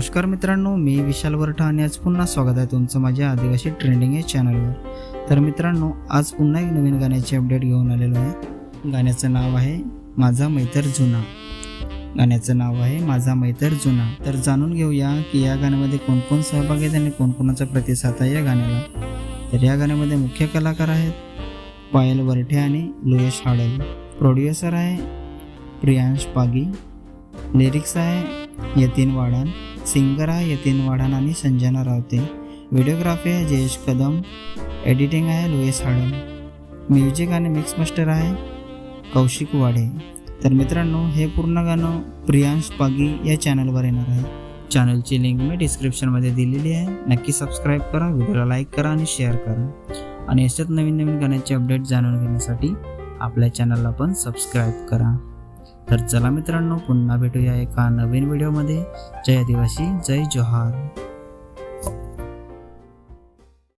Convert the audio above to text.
नमस्कार मित्रांनो मी विशाल वरठा आणि आज पुन्हा स्वागत आहे तुमचं माझ्या आदिवासी ट्रेंडिंग या चॅनलवर तर मित्रांनो आज पुन्हा एक नवीन गाण्याचे अपडेट घेऊन आलेलो आहे. गाण्याचं नाव आहे माझा मैतर जुना. गाण्याचं नाव आहे माझा मैतर जुना. तर जाणून घेऊया की या गाण्यामध्ये कोणकोण सहभाग सहभागी आहेत आणि कोणकोणाचा प्रतिसाद आहे या गाण्याला. तर या गाण्यामध्ये मुख्य कलाकार आहेत पायल वरठे आणि लुयश हाडल. प्रोड्युसर आहे प्रियांश पागी. लिरिक्स आहे यतीन वाडन. सिंगर आहे यतीन वाढान आणि संजना रावते. व्हिडिओग्राफी आहे जयेश कदम. एडिटिंग आहे लुईस हाडन म्युझिक आणि मिक्स मास्टर आहे कौशिक वाडे तर मित्रांनो हे पूर्ण गाणं प्रियांश पागी या चॅनलवर येणार आहे. चॅनलची लिंक मी डिस्क्रिप्शनमध्ये दिलेली आहे. नक्की सबस्क्राईब करा व्हिडिओला लाईक करा आणि शेअर करा. आणि अशाच नवीन नवीन गाण्याचे अपडेट जाणून घेण्यासाठी आपल्या चॅनलला पण सबस्क्राईब करा. तर चला मित्रांनो पुन्हा भेटूया एका नवीन व्हिडिओमध्ये जय आदिवासी जय जोहार.